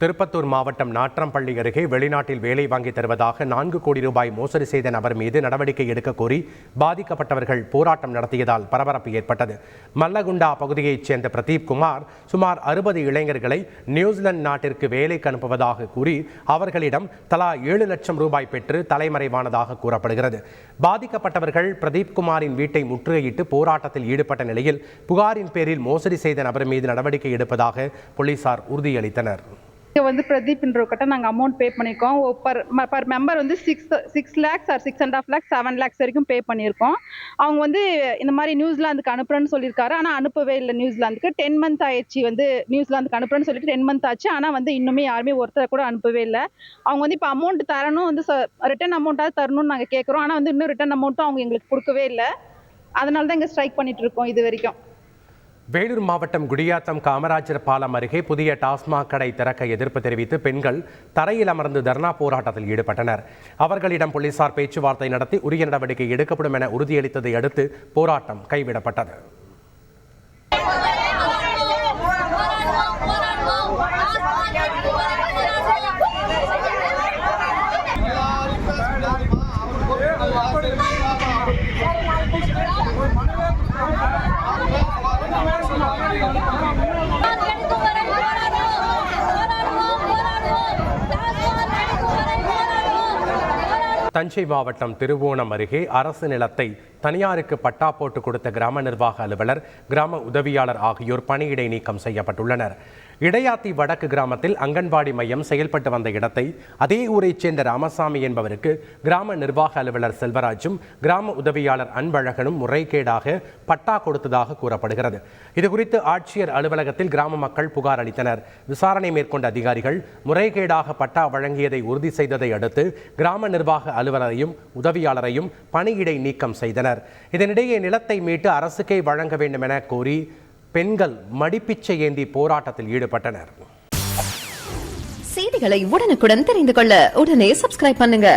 திருப்பத்தூர் மாவட்டம் நாற்றம்பள்ளி அருகே வெளிநாட்டில் வேலை வாங்கி தருவதாக நான்கு கோடி ரூபாய் மோசடி செய்த நபர் மீது நடவடிக்கை எடுக்க கோரி பாதிக்கப்பட்டவர்கள் போராட்டம் நடத்தியதால் பரபரப்பு ஏற்பட்டது. மல்லகுண்டா பகுதியைச் சேர்ந்த பிரதீப் குமார் சுமார் அறுபது இளைஞர்களை நியூசிலாந்து நாட்டிற்கு வேலைக்கு அனுப்புவதாக கூறி அவர்களிடம் தலா ஏழு லட்சம் ரூபாய் பெற்று தலைமறைவானதாக கூறப்படுகிறது. பாதிக்கப்பட்டவர்கள் பிரதீப் குமாரின் வீட்டை முற்றுகையிட்டு போராட்டத்தில் ஈடுபட்ட நிலையில் புகாரின் பேரில் மோசடி செய்த நபர் மீது நடவடிக்கை எடுப்பதாக போலீசார் உறுதியளித்தனர். இங்கே வந்து பிரதீப்ன்றவர்கிட்ட நாங்கள் அமௌண்ட் பே பண்ணியிருக்கோம் பர் பர் மெம்பர் வந்து six six lakhs or six and half lakhs seven lakhs வரைக்கும் பே பண்ணியிருக்கோம் அவங்க வந்து இந்த மாதிரி நியூசிலாந்துக்கு அனுப்புறேன்னு சொல்லியிருக்காரு ஆனால் அனுப்பவே இல்லை நியூசிலாந்துக்கு டென் மந்த் ஆயிடுச்சு வந்து நியூசிலாந்துக்கு அனுப்புறேன்னு சொல்லிட்டு டென் மந்த் ஆச்சு. ஆனால் வந்து இன்னுமே யாருமே ஒருத்தரை கூட அனுப்பவே இல்லை. அவங்க வந்து இப்போ அமௌண்ட் தரணும் வந்து ரிட்டர்ன் அமௌண்ட்டாவது தரணும்னு நாங்கள் கேட்குறோம் ஆனால் வந்து இன்னும் ரிட்டர்ன் அமௌண்ட்டும் அவங்க எங்களுக்கு கொடுக்கவே இல்லை. அதனால தான் இங்கே ஸ்ட்ரைக் பண்ணிட்டு இருக்கோம் இது வரைக்கும். வேலூர் மாவட்டம் குடியாத்தம் காமராஜர் பாலம் அருகே புதிய டாஸ்மாக் கடை திறக்க எதிர்ப்பு தெரிவித்து பெண்கள் தரையில் அமர்ந்து தர்ணா போராட்டத்தில் ஈடுபட்டனர். அவர்களிடம் போலீசார் பேச்சுவார்த்தை நடத்தி உரிய நடவடிக்கை எடுக்கப்படும் என உறுதியளித்ததை அடுத்து போராட்டம் கைவிடப்பட்டது. தஞ்சை மாவட்டம் திருவோணம் அருகே அரசு நிலத்தை தனியாருக்கு பட்டா போட்டு கொடுத்த கிராம நிர்வாக அலுவலர் கிராம உதவியாளர் ஆகியோர் பணியிடை நீக்கம் செய்யப்பட்டுள்ளனர். இடையாத்தி வடக்கு கிராமத்தில் அங்கன்வாடி மையம் செயல்பட்டு வந்த இடத்தை அதே ஊரைச் சேர்ந்த ராமசாமி என்பவருக்கு கிராம நிர்வாக அலுவலர் செல்வராஜும் கிராம உதவியாளர் அன்பழகனும் முறைகேடாக பட்டா கொடுத்ததாக கூறப்படுகிறது. இதுகுறித்து ஆட்சியர் அலுவலகத்தில் கிராம மக்கள் புகார் அளித்தனர். விசாரணை மேற்கொண்ட அதிகாரிகள் முறைகேடாக பட்டா வழங்கியதை உறுதி செய்ததை அடுத்து கிராம நிர்வாக அலுவலரையும் உதவியாளரையும் பணியிடை நீக்கம் செய்தனர். இதனிடையே நிலத்தை மீட்டு அரசுக்கே வழங்க வேண்டும் என கோரி பெண்கள் மடிப்பிச்சை ஏந்தி போராட்டத்தில் ஈடுபட்டனர். செய்திகளை உடனுக்குடன் தெரிந்து கொள்ள உடனே சப்ஸ்கிரைப் பண்ணுங்க.